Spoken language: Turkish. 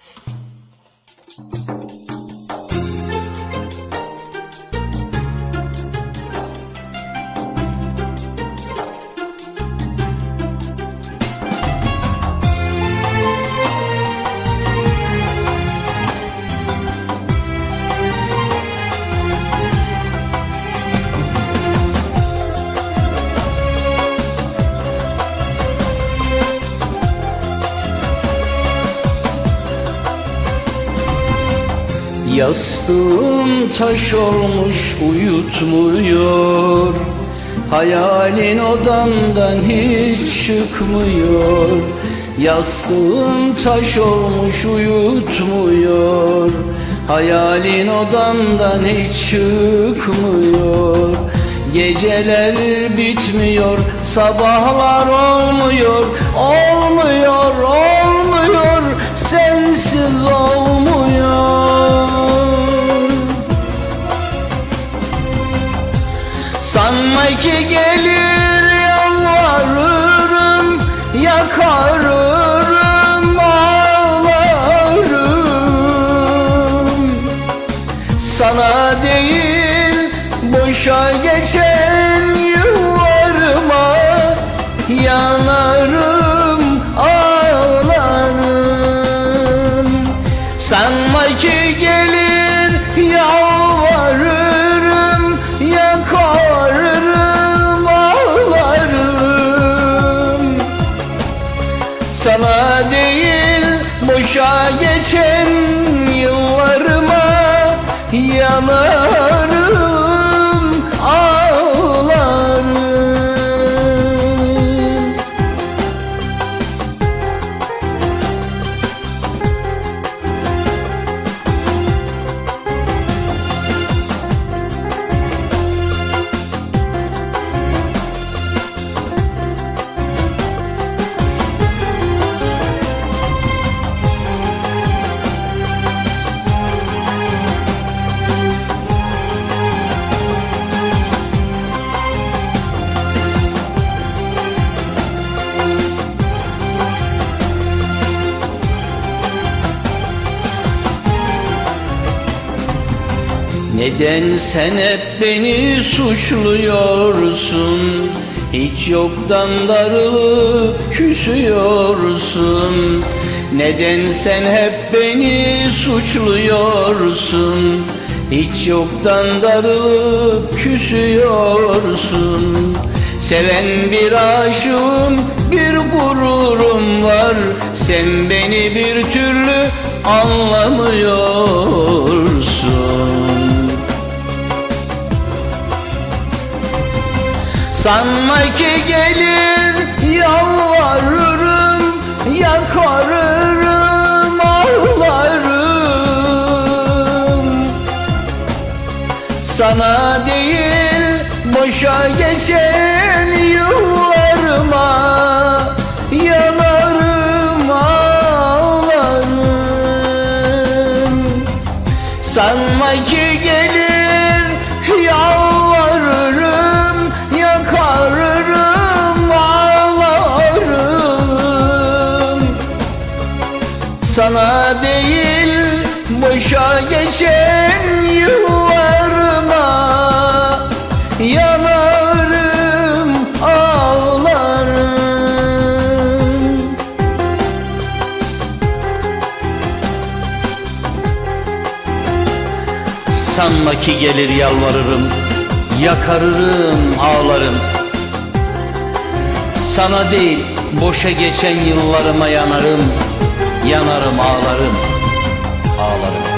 you Yastığım taş olmuş uyutmuyor. Hayalin odamdan hiç çıkmıyor. Yastığım taş olmuş uyutmuyor. Hayalin odamdan hiç çıkmıyor. Geceler bitmiyor, sabahlar olmuyor. Olmuyor, olmuyor, Sanma ki gelir yalvarırım Yakarırım ağlarım. Sana değil boşa geçen yıllarıma Yanarım Sana değil boşa geçen yıllarıma Yanarım Neden sen hep beni suçluyorsun? Hiç yoktan darılıp küsüyorsun. Neden sen hep beni suçluyorsun? Hiç yoktan darılıp küsüyorsun. Seven bir aşığım, bir gururum var. Sen beni bir türlü anlamıyorsun Sanma ki gelir yalvarırım Yakarırım ağlarım. Sana değil boşa geçen yıllarıma Yanarım ağlarım. Sanma ki gelir Sana değil boşa geçen yıllarıma Yanarım ağlarım. Sanma ki gelir yalvarırım Yakarırım ağlarım. Sana değil boşa geçen yıllarıma yanarım Yanarım ağlarım Ağlarım